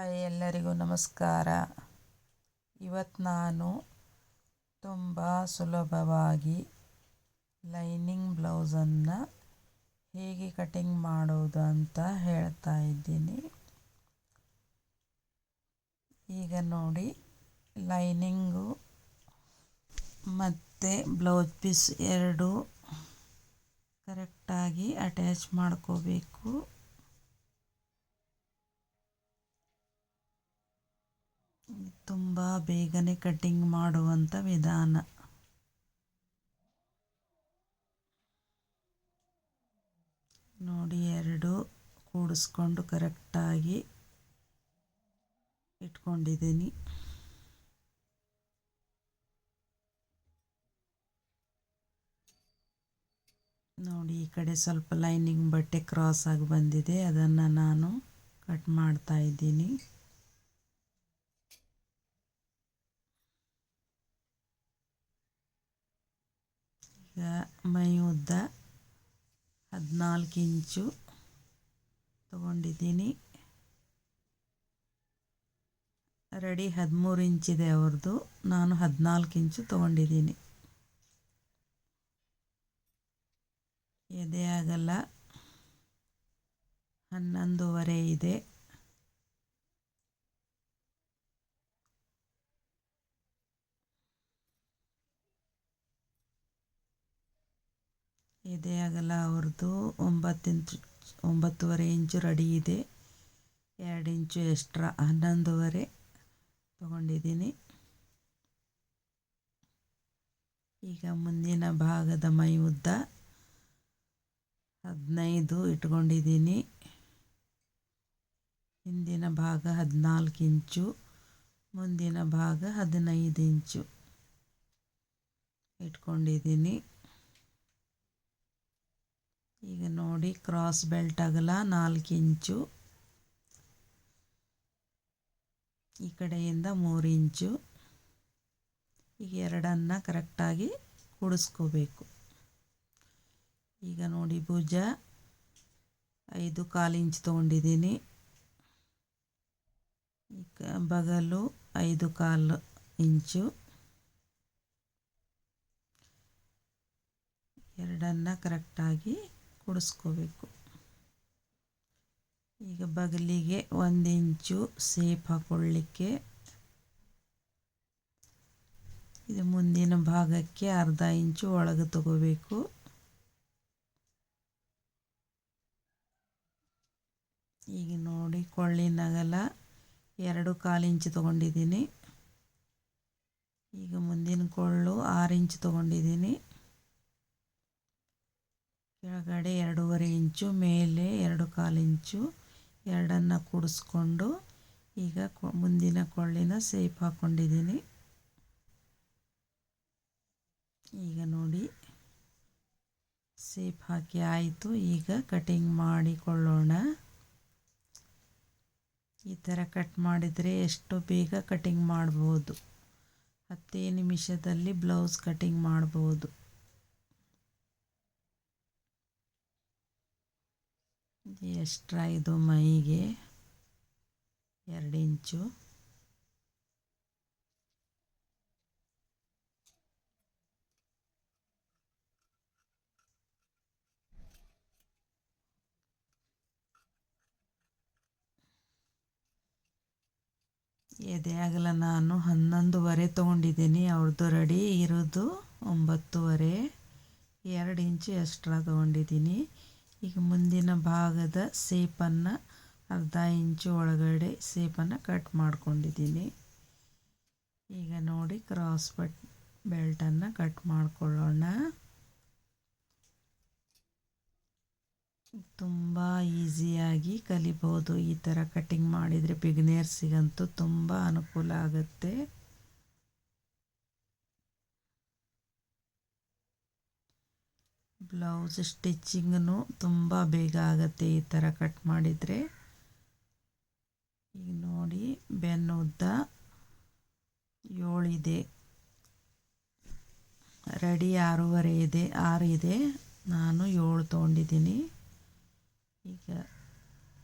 Hi ಎಲ್ಲರಿಗೂ ನಮಸ್ಕಾರ. ಇವತ್ತು ನಾನು ತುಂಬ ಸುಲಭವಾಗಿ ಲೈನಿಂಗ್ ಬ್ಲೌಸನ್ನು ಹೇಗೆ ಕಟಿಂಗ್ ಮಾಡೋದು ಅಂತ ಹೇಳ್ತಾ ಇದ್ದೀನಿ. ಈಗ ನೋಡಿ, ಲೈನಿಂಗು ಮತ್ತು ಬ್ಲೌಸ್ ಪೀಸ್ ಎರಡು ಕರೆಕ್ಟಾಗಿ ಅಟ್ಯಾಚ್ ಮಾಡ್ಕೋಬೇಕು. ತುಂಬ ಬೇಗನೆ ಕಟ್ಟಿಂಗ್ ಮಾಡುವಂಥ ವಿಧಾನ. ನೋಡಿ, ಎರಡು ಕೂಡಿಸ್ಕೊಂಡು ಕರೆಕ್ಟಾಗಿ ಇಟ್ಕೊಂಡಿದ್ದೀನಿ. ನೋಡಿ, ಈ ಕಡೆ ಸ್ವಲ್ಪ ಲೈನಿಂಗ್ ಬಟ್ಟೆ ಕ್ರಾಸ್ ಆಗಿ ಬಂದಿದೆ. ಅದನ್ನು ನಾನು ಕಟ್ ಮಾಡ್ತಾ ಇದ್ದೀನಿ. ಮೈ ಉದ್ದ ಹದಿನಾಲ್ಕು ಇಂಚು ತಗೊಂಡಿದ್ದೀನಿ. ರೆಡಿ ಹದಿಮೂರು ಇಂಚಿದೆ ಅವ್ರದ್ದು ನಾನು ಹದಿನಾಲ್ಕು ಇಂಚು ತಗೊಂಡಿದ್ದೀನಿ. ಎದೆ ಆಗಲ್ಲ. ಹನ್ನೊಂದುವರೆ ಇದೆ. ಎದೆ ಅಗಲ ಅವ್ರದ್ದು ಒಂಬತ್ತು ಇಂಚು, ಒಂಬತ್ತುವರೆ ಇಂಚು ರೆಡಿ ಇದೆ. ಎರಡು ಇಂಚು ಎಕ್ಸ್ಟ್ರಾ ಹನ್ನೊಂದುವರೆ ತಗೊಂಡಿದ್ದೀನಿ. ಈಗ ಮುಂದಿನ ಭಾಗದ ಮೈ ಉದ್ದ ಹದಿನೈದು ಇಟ್ಕೊಂಡಿದ್ದೀನಿ. ಹಿಂದಿನ ಭಾಗ ಹದಿನಾಲ್ಕು ಇಂಚು, ಮುಂದಿನ ಭಾಗ ಹದಿನೈದು ಇಂಚು ಇಟ್ಕೊಂಡಿದ್ದೀನಿ. ಈಗ ನೋಡಿ ಕ್ರಾಸ್ ಬೆಲ್ಟ್ ಅಗಲ ನಾಲ್ಕು ಇಂಚು. ಈ ಕಡೆಯಿಂದ ಮೂರು ಇಂಚು. ಈಗ ಎರಡನ್ನು ಕರೆಕ್ಟಾಗಿ ಕೂಡಿಸ್ಕೋಬೇಕು. ಈಗ ನೋಡಿ ಭುಜ. ಐದು ಕಾಲು ಇಂಚು ತೊಗೊಂಡಿದ್ದೀನಿ. ಈಗ ಬಗಲು ಐದು ಕಾಲು ಇಂಚು. ಎರಡನ್ನು ಕರೆಕ್ಟಾಗಿ ಕೂಡಿಸ್ಕೋಬೇಕು. ಈಗ ಬಗಲಿಗೆ ಒಂದು ಇಂಚು ಸೇಪ್ ಹಾಕೊಳ್ಳಿಕ್ಕೆ. ಇದು ಮುಂದಿನ ಭಾಗಕ್ಕೆ ಅರ್ಧ ಇಂಚು ಒಳಗೆ ತಗೋಬೇಕು. ಈಗ ನೋಡಿ ಕೊಳ್ಳಿನಗಲ ಎರಡು ಕಾಲು ಇಂಚು ತೊಗೊಂಡಿದ್ದೀನಿ. ಈಗ ಮುಂದಿನ ಕೊಳ್ಳು ಆರು ಇಂಚು ತೊಗೊಂಡಿದ್ದೀನಿ. ಕೆಳಗಡೆ ಎರಡೂವರೆ ಇಂಚು, ಮೇಲೆ ಎರಡು ಕಾಲು ಇಂಚು, ಎರಡನ್ನು ಕೂಡಿಸ್ಕೊಂಡು ಈಗ ಮುಂದಿನ ಕೊಳ್ಳಿನ ಸೇಪ್ ಹಾಕ್ಕೊಂಡಿದ್ದೀನಿ ಈಗ ನೋಡಿ, ಸೇಪ್ ಹಾಕಿ ಆಯಿತು. ಈಗ ಕಟಿಂಗ್ ಮಾಡಿಕೊಳ್ಳೋಣ. ಈ ಥರ ಕಟ್ ಮಾಡಿದರೆ ಎಷ್ಟು ಬೇಗ ಕಟಿಂಗ್ ಮಾಡ್ಬೋದು. ಹತ್ತೇ ನಿಮಿಷದಲ್ಲಿ ಬ್ಲೌಸ್ ಕಟಿಂಗ್ ಮಾಡ್ಬೋದು. ಎಕ್ಸ್ಟ್ರಾ ಇದು ಮೈಗೆ? ಎರಡು ಇಂಚು ಎದೆ ಆಗಲ ನಾನು. ಹನ್ನೊಂದುವರೆ ತೊಗೊಂಡಿದ್ದೀನಿ. ಅವ್ರದ್ದು ರೆಡಿ. ಇರೋದು ಒಂಬತ್ತುವರೆ. ಎರಡು ಇಂಚು ಎಕ್ಸ್ಟ್ರಾ ತೊಗೊಂಡಿದ್ದೀನಿ. ಈಗ ಮುಂದಿನ ಭಾಗದ ಸೇಪನ್ನು ಅರ್ಧ ಇಂಚು ಒಳಗಡೆ ಸೇಪನ್ನು ಕಟ್ ಮಾಡ್ಕೊಂಡಿದ್ದೀನಿ. ಈಗ ನೋಡಿ ಕ್ರಾಸ್ ಬಟ್ ಬೆಲ್ಟನ್ನು ಕಟ್ ಮಾಡಿಕೊಳ್ಳೋಣ. ತುಂಬ ಈಸಿಯಾಗಿ ಕಲಿಬೋದು. ಈ ಥರ ಕಟ್ಟಿಂಗ್ ಮಾಡಿದರೆ ಬಿಗ್ನೇರ್ಸಿಗಂತೂ ತುಂಬ ಅನುಕೂಲ ಆಗುತ್ತೆ. ಬ್ಲೌಸ್ ಸ್ಟಿಚ್ಚಿಂಗೂ ತುಂಬ ಬೇಗ ಆಗುತ್ತೆ ಈ ಥರ ಕಟ್ ಮಾಡಿದರೆ. ಈಗ ನೋಡಿ, ಬೆನ್ನು ಉದ್ದ ಏಳಿದೆ. ರೆಡಿ ಆರೂವರೆ ಇದೆ ಆರು ಇದೆ ನಾನು ಏಳು ತೊಗೊಂಡಿದ್ದೀನಿ. ಈಗ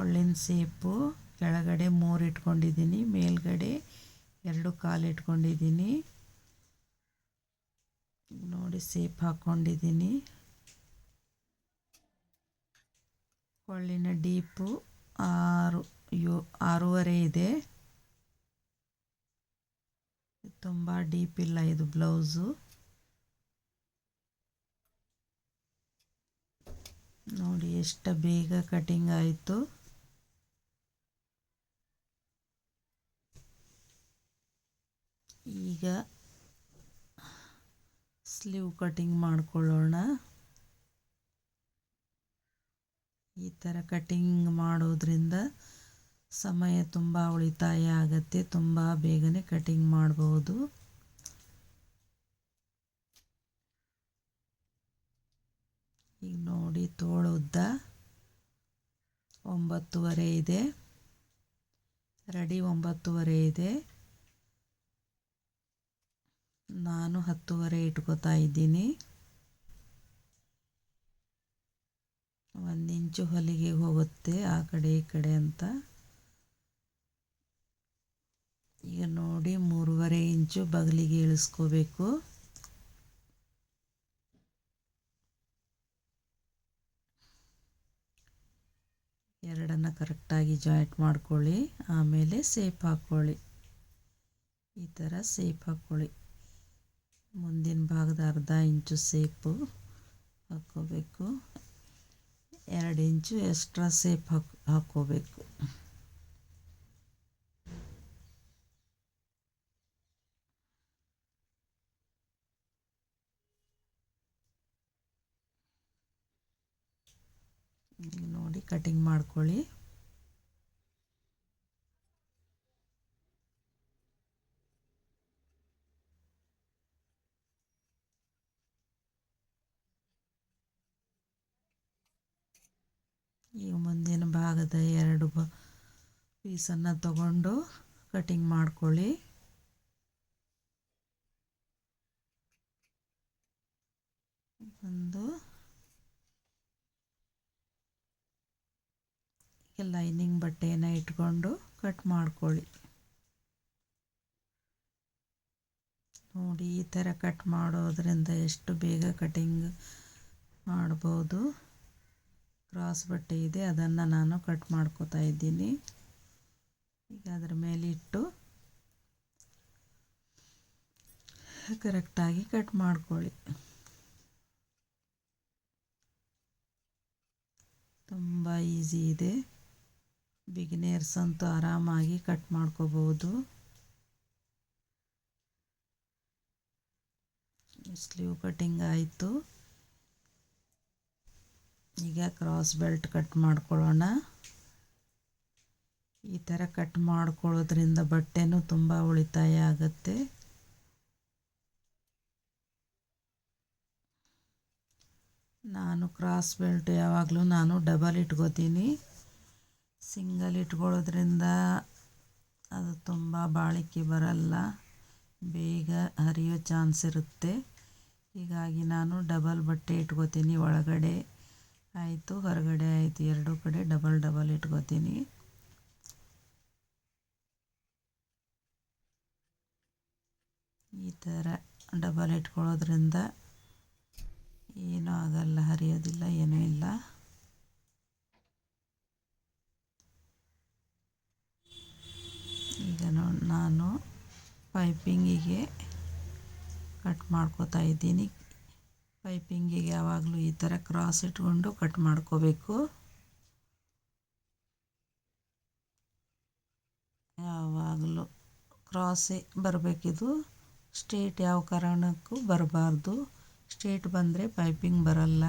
ಒಳ್ಳಿನ ಸೇಪು, ಕೆಳಗಡೆ ಮೂರು ಇಟ್ಕೊಂಡಿದ್ದೀನಿ, ಮೇಲ್ಗಡೆ ಎರಡು ಕಾಲು ಇಟ್ಕೊಂಡಿದ್ದೀನಿ. ನೋಡಿ, ಸೇಪ್ ಹಾಕ್ಕೊಂಡಿದ್ದೀನಿ ಕೊಳ್ಳಿನ ಡೀಪು ಆರು, ಯೋ, ಆರೂವರೆ ಇದೆ ತುಂಬ ಡೀಪ್ ಇಲ್ಲ ಇದು ಬ್ಲೌಸು. ನೋಡಿ ಎಷ್ಟು ಬೇಗ ಕಟಿಂಗ್ ಆಯಿತು. ಈಗ ಸ್ಲೀವ್ ಕಟಿಂಗ್ ಮಾಡ್ಕೊಳ್ಳೋಣ. ಈ ಥರ ಕಟಿಂಗ್ ಮಾಡೋದ್ರಿಂದ ಸಮಯ ತುಂಬ ಉಳಿತಾಯ ಆಗುತ್ತೆ, ತುಂಬ ಬೇಗನೆ ಕಟಿಂಗ್ ಮಾಡ್ಬೋದು. ಈಗ ನೋಡಿ ತೋಳು ಉದ್ದ ಒಂಬತ್ತುವರೆ ಇದೆ. ರೆಡಿ ಒಂಬತ್ತುವರೆ ಇದೆ. ನಾನು ಹತ್ತುವರೆ ಇಟ್ಕೋತಾ ಇದ್ದೀನಿ. ಒಂದು ಇಂಚು ಹೊಲಿಗೆ ಹೋಗುತ್ತೆ ಆ ಕಡೆ ಈ ಕಡೆ ಅಂತ. ಈಗ ನೋಡಿ ಮೂರುವರೆ ಇಂಚು ಬಗಲಿಗೆ ಇಳಿಸ್ಕೋಬೇಕು. ಎರಡನ್ನು ಕರೆಕ್ಟಾಗಿ ಜಾಯಿಂಟ್ ಮಾಡ್ಕೊಳ್ಳಿ, ಆಮೇಲೆ ಸೇಪ್ ಹಾಕ್ಕೊಳ್ಳಿ ಈ ಥರ ಸೇಪ್ ಹಾಕ್ಕೊಳ್ಳಿ ಮುಂದಿನ ಭಾಗದ ಅರ್ಧ ಇಂಚು ಸೇಪು ಹಾಕ್ಕೋಬೇಕು. ಎರಡು ಇಂಚು ಎಕ್ಸ್ಟ್ರಾ ಸೇಪ್ ಹಾಕ್ ಹಾಕ್ಕೋಬೇಕು. ನೋಡಿ ಕಟಿಂಗ್ ಮಾಡ್ಕೊಳ್ಳಿ. ಈಗ ಮುಂದಿನ ಭಾಗದ ಎರಡು ಬ ಪೀಸನ್ನು ತಗೊಂಡು ಕಟಿಂಗ್ ಮಾಡ್ಕೊಳ್ಳಿ. ಒಂದು. ಲೈನಿಂಗ್ ಬಟ್ಟೆಯನ್ನು ಇಟ್ಕೊಂಡು ಕಟ್ ಮಾಡ್ಕೊಳ್ಳಿ. ನೋಡಿ ಈ ಥರ ಕಟ್ ಮಾಡೋದ್ರಿಂದ ಎಷ್ಟು ಬೇಗ ಕಟಿಂಗ್ ಮಾಡ್ಬೋದು. ಕ್ರಾಸ್ ಬಟ್ಟೆ ಇದೆ, ಅದನ್ನು ನಾನು ಕಟ್ ಮಾಡ್ಕೋತಾ ಇದ್ದೀನಿ. ಈಗ ಅದರ ಮೇಲೆ ಇಟ್ಟು ಕರೆಕ್ಟಾಗಿ ಕಟ್ ಮಾಡ್ಕೊಳ್ಳಿ. ತುಂಬ ಈಸಿ ಇದೆ. ಬಿಗಿನೇರ್ಸ್ ಅಂತೂ ಆರಾಮಾಗಿ ಕಟ್ ಮಾಡ್ಕೋಬಹುದು. ಸ್ಲೀವ್ ಕಟಿಂಗ್ ಆಯಿತು. ಈಗ ಕ್ರಾಸ್ ಬೆಲ್ಟ್ ಕಟ್ ಮಾಡ್ಕೊಳ್ಳೋಣ. ಈ ಥರ ಕಟ್ ಮಾಡ್ಕೊಳ್ಳೋದ್ರಿಂದ ಬಟ್ಟೆನೂ ತುಂಬ ಉಳಿತಾಯ ಆಗುತ್ತೆ. ನಾನು ಕ್ರಾಸ್ ಬೆಲ್ಟ್ ಯಾವಾಗಲೂ ನಾನು ಡಬಲ್ ಇಟ್ಕೋತೀನಿ. ಸಿಂಗಲ್ ಇಟ್ಕೊಳ್ಳೋದ್ರಿಂದ ಅದು ತುಂಬ ಬಾಳಿಕೆ ಬರಲ್ಲ. ಬೇಗ ಹರಿಯೋ ಚಾನ್ಸ್ ಇರುತ್ತೆ. ಹೀಗಾಗಿ ನಾನು ಡಬಲ್ ಬಟ್ಟೆ ಇಟ್ಕೋತೀನಿ ಒಳಗಡೆ. ಆಯಿತು, ಹೊರಗಡೆ ಆಯಿತು, ಎರಡೂ ಕಡೆ ಡಬಲ್ ಡಬಲ್ ಇಟ್ಕೋತೀನಿ. ಈ ಥರ ಡಬಲ್ ಇಟ್ಕೊಳ್ಳೋದ್ರಿಂದ ಏನೂ ಆಗಲ್ಲ, ಹರಿಯೋದಿಲ್ಲ, ಏನೂ ಇಲ್ಲ. ಈಗ ನಾನು ಪೈಪಿಂಗಿಗೆ ಕಟ್ ಮಾಡ್ಕೋತಾ ಇದ್ದೀನಿ. ಪೈಪಿಂಗಿಗೆ ಯಾವಾಗಲೂ ಈ ಥರ ಕ್ರಾಸ್ ಇಟ್ಕೊಂಡು ಕಟ್ ಮಾಡ್ಕೋಬೇಕು. ಯಾವಾಗಲೂ ಕ್ರಾಸೇ ಬರಬೇಕಿದು. ಸ್ಟೇಟ್ ಯಾವ ಕಾರಣಕ್ಕೂ ಬರಬಾರ್ದು. ಸ್ಟೇಟ್ ಬಂದರೆ ಪೈಪಿಂಗ್ ಬರಲ್ಲ.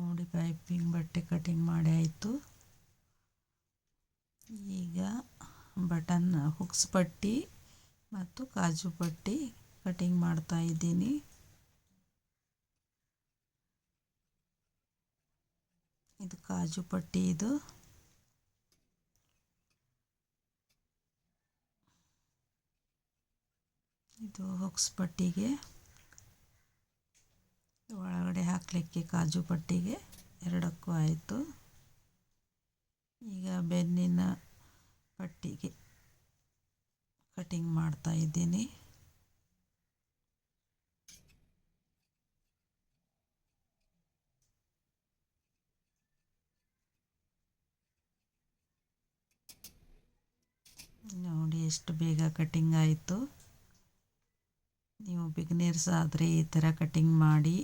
ನೋಡಿ ಪೈಪಿಂಗ್ ಬಟ್ಟೆ ಕಟಿಂಗ್ ಮಾಡಿ ಆಯಿತು. ಈಗ ಬಟನ್ ಹುಕ್ಸ್ ಪಟ್ಟಿ ಮತ್ತು ಕಾಜು ಪಟ್ಟಿ ಕಟಿಂಗ್ ಮಾಡ್ತಾ ಇದ್ದೀನಿ. ಇದು ಕಾಜು ಪಟ್ಟಿ ಇದು. ಇದು ಹುಕ್ಸ್ ಪಟ್ಟಿಗೆ. ಹಾಕಲಿಕ್ಕೆ ಕಾಜು ಪಟ್ಟಿಗೆ ಎರಡಕ್ಕೂ ಆಯಿತು. ಈಗ ಬೆನ್ನಿನ ಪಟ್ಟಿಗೆ ಕಟಿಂಗ್ ಮಾಡ್ತಾ ಇದ್ದೀನಿ. ನೋಡಿ ಎಷ್ಟು ಬೇಗ ಕಟಿಂಗ್ ಆಯಿತು. ನೀವು ಬಿಗ್ನರ್ಸ್ ಆದರೆ ಈ ಥರ ಕಟಿಂಗ್ ಮಾಡಿ.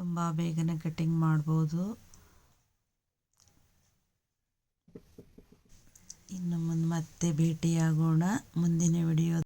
ತುಂಬ ಬೇಗನೆ ಕಟ್ಟಿಂಗ್ ಮಾಡ್ಬೋದು. ಇನ್ನು ಮುಂದೆ ಮತ್ತೆ ಭೇಟಿಯಾಗೋಣ. ಮುಂದಿನ ವಿಡಿಯೋ